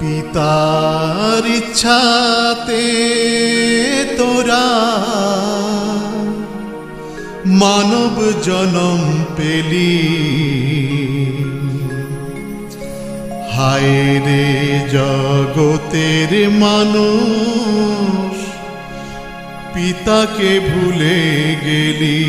পিতার ইচ্ছাতে তোরা মানব জনম পেলি। হায় রে জগতের মানুষ পিতাকে ভুলে গেলি।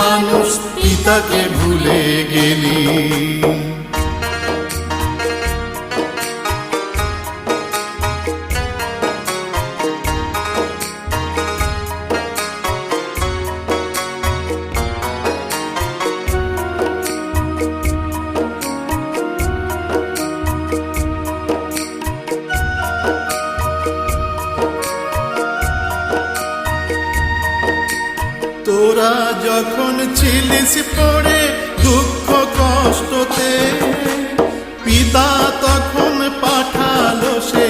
মানুষ পিতাকে ভুলে গেলি। যখন ছিলিস পড়ে দুঃখ কষ্টতে, পিতা তখন পাঠালো সে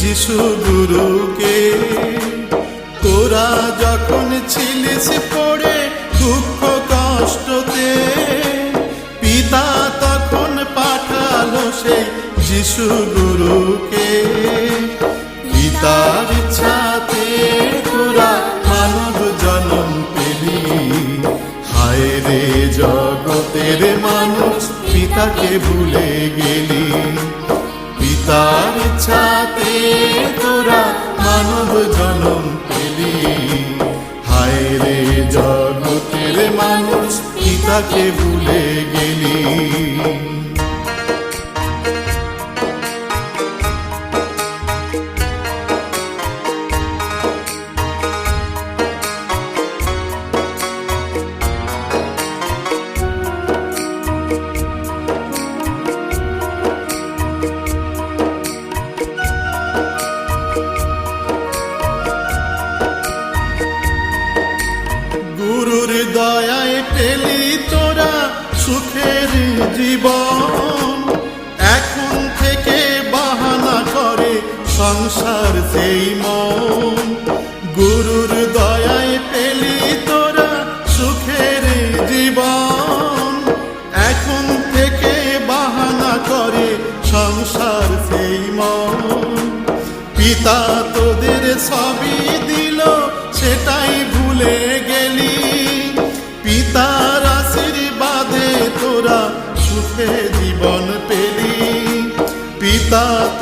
যিশু গুরুকে। তোরা যখন ছিলিস পড়ে দুঃখ কষ্টতে, পিতা তখন পাঠালো সে যিশু গুরুকে। পিতার জগতের মানুষ পিতাকে ভুলে গেলি। পিতার ছাতে তোরা মানব জনম পেলি। হায় রে জগতের মানুষ পিতাকে ভুলে গেলি। দয়ায় পেলি তোরা সুখের জীবন। এখন থেকে বাহানা করে সংসার সেই মন। গুরুর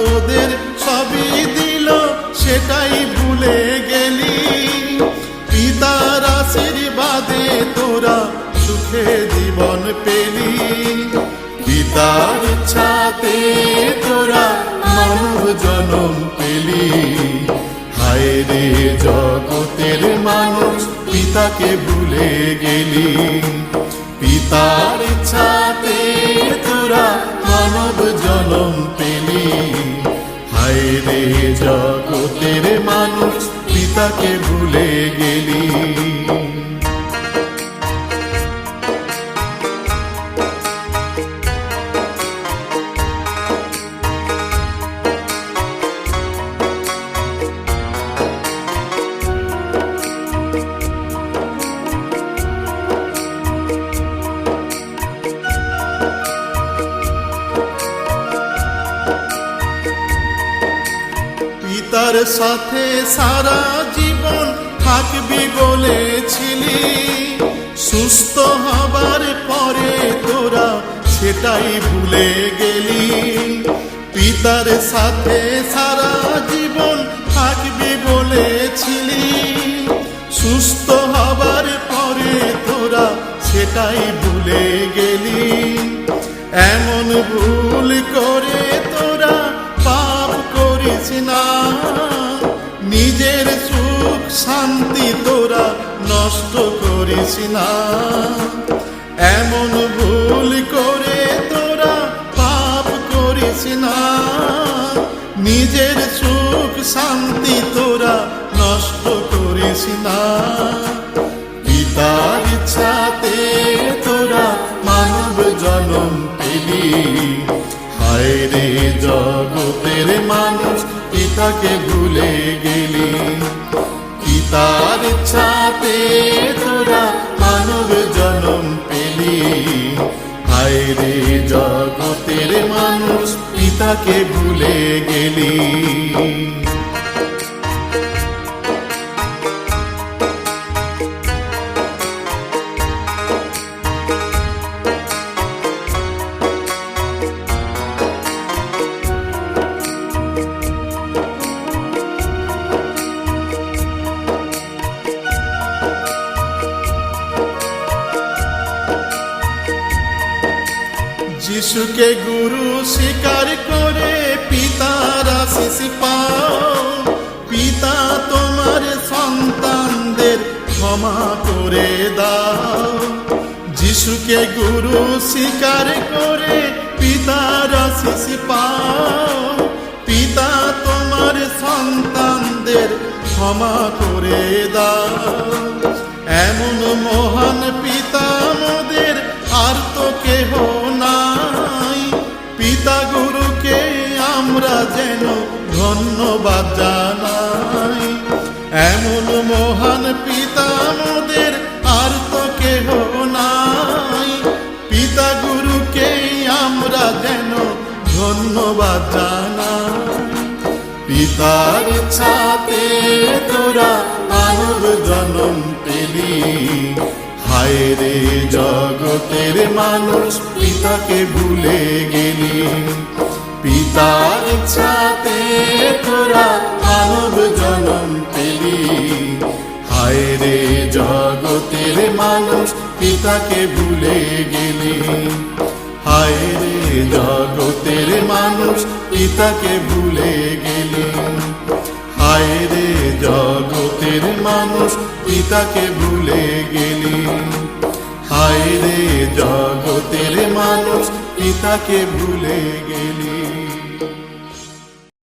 তোদের সবই দিল, সেটাই ভুলে গেলি। পিতার আশীর্বাদে তোরা সুখে জীবন পেলি। পিতার ইচ্ছাতে তোরা মানব জনম পেলি। হায় রে জগতের মানুষ, পিতাকে ভুলে গেলি। পিতার ইচ্ছাতে তোরা মানব জনম পেলি। হায় রে জগতের মানুষ পিতাকে ভুলে গেলি পিতার সাথে সারা জীবন থাকবি বলেছিলি সুস্থ হবার পরে তোরা সেটাই ভুলে গেলি। পিতার সাথে সারা জীবন থাকবি বলেছিলি সুস্থ হবার পরে তোরা সেটাই ভুলে গেলি। এমন ভুল শান্তি তোরা নষ্ট করেছি না। এমন ভুল করে তোরা পাপ করেছি না। নিজের সুখ শান্তি তোরা নষ্ট করেছি না। পিতার ইচ্ছাতে তোরা মানব জনম পেলি। হায় রে জগতের মানুষ, পিতাকে ভুলে গেলি। পিতার ইচ্ছাতে তোরা মানব জনম পেলি। হায়রে জগতের মানুষ পিতাকে ভুলে গেলি। যিশুকে গুরু স্বীকার করে পিতার আশিস পাও, পিতা তোমার সন্তানদের ক্ষমা করে দাও। যিশুকে গুরু স্বীকার করে পিতার আশিস পাও, পিতা তোমার সন্তানদের ক্ষমা করে দাও। এমন মহান পিতা মোদের আর তো কেহ নাই। পিতা গুরুকে আমরা যেন ধন্যবাদ জানাই। এমন মহান পিতা মোদের আর তো কেহ নাই। পিতা গুরুকে আমরা যেন ধন্যবাদ জানাই। পিতার ইচ্ছাতে তোরা মানব জনম পেলি। হায় রে জগতের মানুষ, পিতাকে ভুলে গেলি। পিতার ইচ্ছাতে তোরা মানব জনম পেলি। হায় রে জগতের মানুষ, পিতাকে ভুলে গেলি। হায় রে জগতের মানুষ, পিতাকে ভুলে গেলি। হায় রে জগতের মানুষ, পিতাকে ভুলে গেলি। হায় রে জগতের মানুষ পিতাকে ভুলে গেলি?